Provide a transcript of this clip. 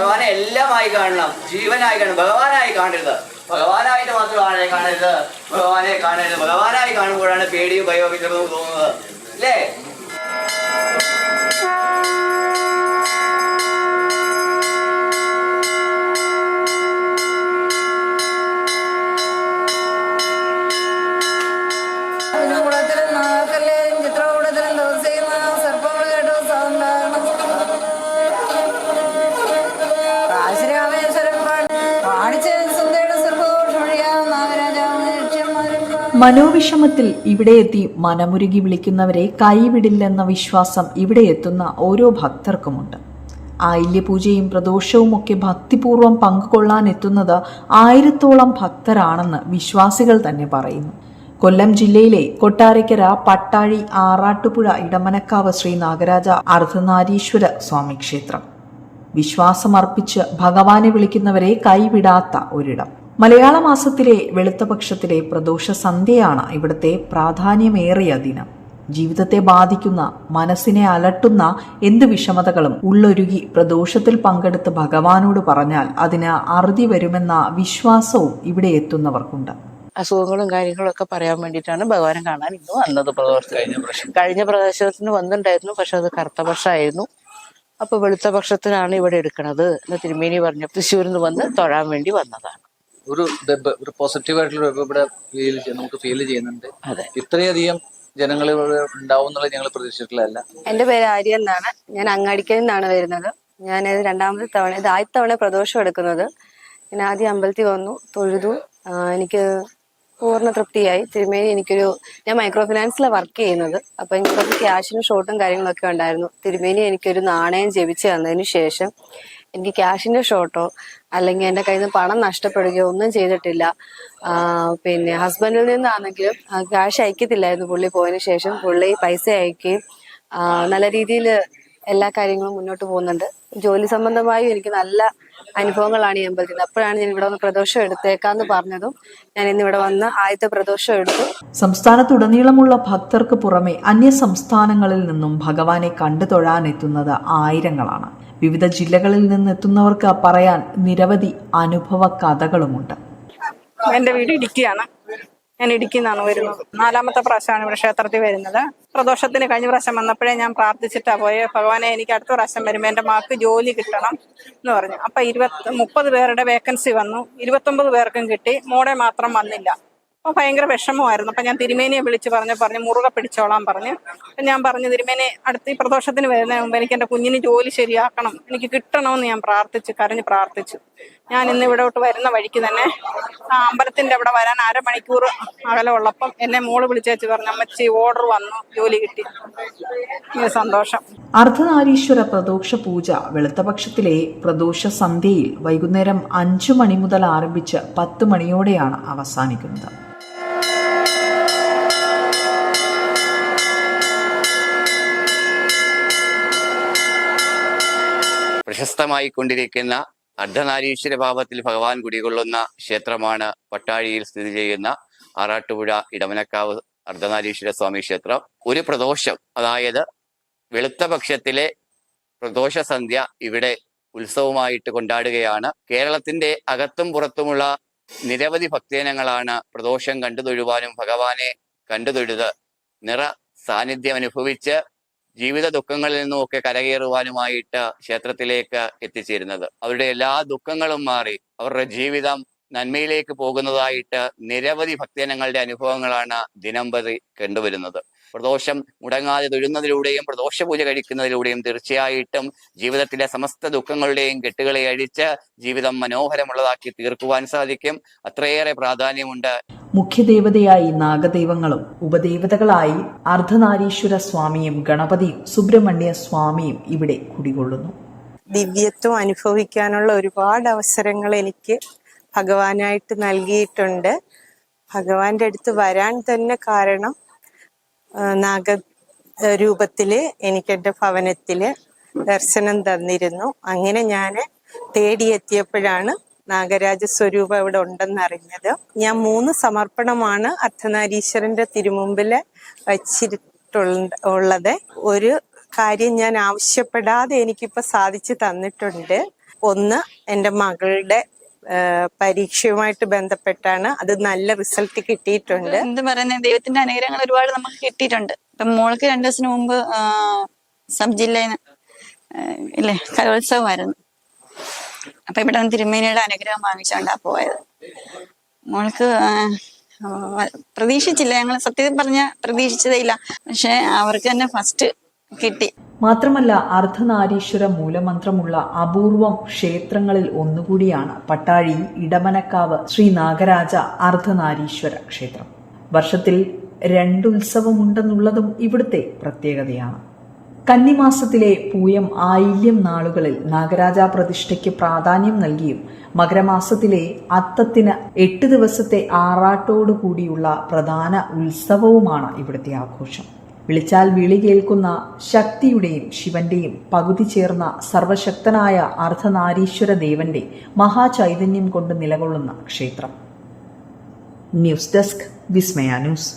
ഭഗവാനെ എല്ലാമായി കാണണം ജീവനായി കാണണം ഭഗവാനായി കാണരുത്. ഭഗവാനായിട്ട് മാത്രം ആളെ കാണരുത്. ഭഗവാനെ കാണരുത്. ഭഗവാനായി കാണുമ്പോഴാണ് പേടിയും ഭയവും തോന്നുന്നത്. അല്ലേ? കൂടത്തിലും മനോവിഷമത്തിൽ ഇവിടെ എത്തി മനമുരുകി വിളിക്കുന്നവരെ കൈവിടില്ലെന്ന വിശ്വാസം ഇവിടെ എത്തുന്ന ഓരോ ഭക്തർക്കുമുണ്ട്. ആയില്യപൂജയും പ്രദോഷവും ഒക്കെ ഭക്തിപൂർവം പങ്കുകൊള്ളാൻ എത്തുന്നത് ആയിരത്തോളം ഭക്തരാണെന്ന് വിശ്വാസികൾ തന്നെ പറയുന്നു. കൊല്ലം ജില്ലയിലെ കൊട്ടാരക്കര പട്ടാഴി ആറാട്ടുപുഴ ഇടമനക്കാവ് ശ്രീ നാഗരാജ അർദ്ധനാരീശ്വര സ്വാമി ക്ഷേത്രം വിശ്വാസമർപ്പിച്ച് ഭഗവാനെ വിളിക്കുന്നവരെ കൈവിടാത്ത ഒരിടം. മലയാള മാസത്തിലെ വെളുത്തപക്ഷത്തിലെ പ്രദോഷ സന്ധ്യയാണ് ഇവിടുത്തെ പ്രാധാന്യമേറിയ ദിനം. ജീവിതത്തെ ബാധിക്കുന്ന മനസ്സിനെ അലട്ടുന്ന എന്ത് വിഷമതകളും ഉള്ളൊരുകി പ്രദോഷത്തിൽ പങ്കെടുത്ത് ഭഗവാനോട് പറഞ്ഞാൽ അതിന് അറുതി വരുമെന്ന വിശ്വാസവും ഇവിടെ എത്തുന്നവർക്കുണ്ട്. അസുഖങ്ങളും കാര്യങ്ങളും ഒക്കെ പറയാൻ വേണ്ടിയിട്ടാണ് ഭഗവാനെ കാണാൻ ഇന്ന് വന്നത് പ്രദോഷത്തിന്. കഴിഞ്ഞ പ്രദോഷത്തിന് വന്നിട്ടുണ്ടായിരുന്നു പക്ഷെ അത് കറുത്ത പക്ഷമായിരുന്നു അപ്പൊ വെളുത്ത പക്ഷത്തിനാണ് ഇവിടെ എടുക്കുന്നത് എന്ന് തിരുമേനി പറഞ്ഞു. തൃശ്ശൂരിൽ നിന്ന് വന്ന് തൊഴാൻ വേണ്ടി വന്നതാണ്. ഒരു വെബ് ഒരു പോസിറ്റീവ് ആയിട്ടുള്ള വെബ് ഇവിടെ ഫീൽ നമുക്ക് ഫീൽ ചെയ്യുന്നുണ്ട്. അതെ. ഇത്രയധികം ജനങ്ങൾ ഇവിടെ ഉണ്ടാവും എന്നുള്ളത് ഞങ്ങൾ പ്രതീക്ഷിച്ചിട്ടില്ല എന്റെ പേര് ആര്യ എന്നാണ്. ഞാൻ അങ്ങാടിക്കൽ നിന്നാണ് വരുന്നത്. ഞാൻ ഇത് രണ്ടാമത്തെ തവണ ഇത് ആദ്യ തവണ പ്രദോഷം എടുക്കുന്നത്. ഞാൻ ആദ്യം അമ്പലത്തിൽ വന്നു തൊഴുതു. എനിക്ക് പൂർണ തൃപ്തിയായി. തിരുമേനി എനിക്കൊരു ഞാൻ മൈക്രോ ഫിനാൻസിലാണ് വർക്ക് ചെയ്യുന്നത്. അപ്പൊ എനിക്ക് കുറച്ച് ഷോട്ടും ഷോർട്ടും കാര്യങ്ങളൊക്കെ ഉണ്ടായിരുന്നു. തിരുമേനി എനിക്കൊരു നാണയം ജപിച്ച് തന്നതിന് ശേഷം എനിക്ക് ക്യാഷിന്റെ ഷോർട്ടോ അല്ലെങ്കിൽ എന്റെ കയ്യിൽ നിന്ന് പണം നഷ്ടപ്പെടുകയോ ഒന്നും ചെയ്തിട്ടില്ല. പിന്നെ ഹസ്ബൻഡിൽ നിന്നാണെങ്കിലും ക്യാഷ് അയക്കത്തില്ലായിരുന്നു പുള്ളി പോയതിനു ശേഷം. പുള്ളി പൈസ അയക്കുകയും നല്ല രീതിയിൽ എല്ലാ കാര്യങ്ങളും മുന്നോട്ട് പോകുന്നുണ്ട്. ജോലി സംബന്ധമായും എനിക്ക് നല്ല അനുഭവങ്ങളാണ് ഈ അമ്പലത്തിൽ. അപ്പോഴാണ് ഞാൻ ഇവിടെ വന്ന് പ്രദോഷം എടുത്തേക്കാന്ന് പറഞ്ഞതും ഞാൻ ഇന്ന് ഇവിടെ വന്ന് ആദ്യത്തെ പ്രദോഷം എടുത്തു. സംസ്ഥാനത്തുടനീളമുള്ള ഭക്തർക്ക് പുറമെ അന്യ സംസ്ഥാനങ്ങളിൽ നിന്നും ഭഗവാനെ കണ്ടു തൊഴാനെത്തുന്നത് ആയിരങ്ങളാണ്. വിവിധ ജില്ലകളിൽ നിന്നെത്തുന്നവർക്ക് പറയാൻ നിരവധി അനുഭവ കഥകളുമുണ്ട്. എന്റെ വീട് ഇടുക്കിയാണ്. ഞാൻ ഇടുക്കിയിൽ നിന്നാണ് വരുന്നത്. നാലാമത്തെ പ്രാവശ്യമാണ് ഇവിടെ ക്ഷേത്രത്തിൽ വരുന്നത്. പ്രദോഷത്തിന് കഴിഞ്ഞ പ്രാവശ്യം വന്നപ്പോഴേ ഞാൻ പ്രാർത്ഥിച്ചിട്ടാ പോയെ. ഭഗവാനെ എനിക്ക് അടുത്ത പ്രാവശ്യം വരുമ്പോൾ എന്റെ മാർക്ക് ജോലി കിട്ടണം എന്ന് പറഞ്ഞു. അപ്പൊ ഇരുപത്തി മുപ്പത് പേരുടെ വേക്കൻസി വന്നു. ഇരുപത്തൊമ്പത് പേർക്കും കിട്ടി. മോടെ മാത്രം വന്നില്ല. അപ്പൊ ഭയങ്കര വിഷമമായിരുന്നു. അപ്പം ഞാൻ തിരുമേനിയെ വിളിച്ച് പറഞ്ഞു പറഞ്ഞു മുറുകെ പിടിച്ചോളാൻ പറഞ്ഞു. ഞാൻ പറഞ്ഞു തിരുമേനി അടുത്ത ഈ പ്രദോഷത്തിന് വരുന്നതിന് മുമ്പ് എനിക്ക് എന്റെ കുഞ്ഞിന് ജോലി ശരിയാക്കണം. എനിക്ക് കിട്ടണമെന്ന് ഞാൻ പ്രാർത്ഥിച്ചു കരഞ്ഞ് പ്രാർത്ഥിച്ചു. ഞാൻ ഇന്ന് ഇവിടോട്ട് വരുന്ന വഴിക്ക് തന്നെ ആ അമ്പലത്തിന്റെ അവിടെ വരാൻ അരമണിക്കൂർ അകലമുള്ളപ്പം എന്നെ മോൾ വിളിച്ചേച്ച് പറഞ്ഞു അമ്മച്ചി ഓർഡർ വന്നു ജോലി കിട്ടി. സന്തോഷം. അർദ്ധനാരീശ്വര പ്രദോഷ പൂജ വെളുത്തപക്ഷത്തിലെ പ്രദോഷ സന്ധ്യയിൽ വൈകുന്നേരം അഞ്ചു മണി മുതൽ ആരംഭിച്ച് പത്ത് മണിയോടെയാണ് അവസാനിക്കുന്നത്. പ്രശസ്തമായി കൊണ്ടിരിക്കുന്ന അർദ്ധനാരീശ്വര ഭാവത്തിൽ ഭഗവാൻ കുടികൊള്ളുന്ന ക്ഷേത്രമാണ് പട്ടാഴിയിൽ സ്ഥിതി ചെയ്യുന്ന ആറാട്ടുപുഴ ഇടമനക്കാവ് അർദ്ധനാരീശ്വര സ്വാമി ക്ഷേത്രം. ഒരു പ്രദോഷം അതായത് വെളുത്ത പക്ഷത്തിലെ പ്രദോഷ സന്ധ്യ ഇവിടെ ഉത്സവമായിട്ട് കൊണ്ടാടുകയാണ്. കേരളത്തിന്റെ അകത്തും പുറത്തുമുള്ള നിരവധി ഭക്തജനങ്ങളാണ് പ്രദോഷം കണ്ടുതൊഴുവാനും ഭഗവാനെ കണ്ടുതൊഴുത് നിറ സാന്നിധ്യം അനുഭവിച്ച് ജീവിത ദുഃഖങ്ങളിൽ നിന്നുമൊക്കെ കരകയറുവാനുമായിട്ട് ക്ഷേത്രത്തിലേക്ക് എത്തിച്ചേരുന്നത്. അവരുടെ എല്ലാ ദുഃഖങ്ങളും മാറി അവരുടെ ജീവിതം നന്മയിലേക്ക് പോകുന്നതായിട്ട് നിരവധി ഭക്തജനങ്ങളുടെ അനുഭവങ്ങളാണ് ദിനംപ്രതി കണ്ടുവരുന്നത്. പ്രദോഷം മുടങ്ങാതെ തൊഴുന്നതിലൂടെയും പ്രദോഷ പൂജ കഴിക്കുന്നതിലൂടെയും തീർച്ചയായിട്ടും ജീവിതത്തിലെ സമസ്ത ദുഃഖങ്ങളുടെയും കെട്ടുകളെ അഴിച്ച് ജീവിതം മനോഹരമുള്ളതാക്കി തീർക്കുവാൻ സാധിക്കും. അത്രയേറെ പ്രാധാന്യമുണ്ട് മുഖ്യദേവതയായി നാഗദൈവങ്ങളും ഉപദേവതകളായി അർദ്ധനാരീശ്വര സ്വാമിയും ഗണപതിയും സുബ്രഹ്മണ്യ സ്വാമിയും ഇവിടെ കുടികൊള്ളുന്നു. ദിവ്യത്വം അനുഭവിക്കാനുള്ള ഒരുപാട് അവസരങ്ങൾ എനിക്ക് ഭഗവാനായിട്ട് നൽകിയിട്ടുണ്ട്. ഭഗവാന്റെ അടുത്ത് വരാൻ തന്നെ കാരണം നാഗ രൂപത്തിൽ എനിക്ക് എന്റെ ഭവനത്തിൽ ദർശനം തന്നിരുന്നു. അങ്ങനെ ഞാൻ തേടിയെത്തിയപ്പോഴാണ് നാഗരാജ സ്വരൂപം ഇവിടെ ഉണ്ടെന്നറിഞ്ഞത് ഞാൻ മൂന്ന് സമർപ്പണമാണ് അർദ്ധനാരീശ്വരന്റെ തിരുമുമ്പിൽ വച്ചിട്ടുണ്ട് ഉള്ളത്. ഒരു കാര്യം ഞാൻ ആവശ്യപ്പെടാതെ എനിക്കിപ്പോ സാധിച്ചു തന്നിട്ടുണ്ട്. ഒന്ന് എന്റെ മകളുടെ പരീക്ഷയുമായിട്ട് ബന്ധപ്പെട്ടാണ്. അത് നല്ല റിസൾട്ട് കിട്ടിയിട്ടുണ്ട്. എന്ത് പറയുന്നത് ദൈവത്തിന്റെ അനുഗ്രഹങ്ങൾ ഒരുപാട് നമുക്ക് കിട്ടിയിട്ടുണ്ട്. ഇപ്പം മോൾക്ക് രണ്ടു ദിവസത്തിന് മുമ്പ് സബ് ജില്ലയിൽ ഇല്ലേ കലോത്സവമായിരുന്നു. അപ്പൊ ഇവിടെ നിന്ന് തിരുമേനിയുടെ അനുഗ്രഹം വാങ്ങിച്ചോണ്ടാ പോയത്. മോൾക്ക് പ്രതീക്ഷിച്ചില്ല. ഞങ്ങൾ സത്യം പറഞ്ഞ പ്രതീക്ഷിച്ചതേ ഇല്ല പക്ഷെ അവർക്ക് തന്നെ ഫസ്റ്റ് കിട്ടി. മാത്രമല്ല അർദ്ധനാരീശ്വര മൂലമന്ത്രമുള്ള അപൂർവം ക്ഷേത്രങ്ങളിൽ ഒന്നുകൂടിയാണ് പട്ടാഴി ഇടമനക്കാവ് ശ്രീ നാഗരാജ അർദ്ധനാരീശ്വര ക്ഷേത്രം. വർഷത്തിൽ രണ്ടുത്സവമുണ്ടെന്നുള്ളതും ഇവിടുത്തെ പ്രത്യേകതയാണ്. കന്നിമാസത്തിലെ പൂയം ആയില്യം നാളുകളിൽ നാഗരാജ പ്രതിഷ്ഠയ്ക്ക് പ്രാധാന്യം നൽകിയും മകരമാസത്തിലെ അത്തത്തിന് എട്ട് ദിവസത്തെ ആറാട്ടോടുകൂടിയുള്ള പ്രധാന ഉത്സവവുമാണ് ഇവിടുത്തെ ആഘോഷം. വിളിച്ചാൽ വിളി കേൾക്കുന്ന ശക്തിയുടെയും ശിവന്റെയും പകുതി ചേർന്ന സർവശക്തനായ അർദ്ധനാരീശ്വര ദേവന്റെ മഹാചൈതന്യം കൊണ്ട് നിലകൊള്ളുന്ന ക്ഷേത്രം. News desk Vismaya news.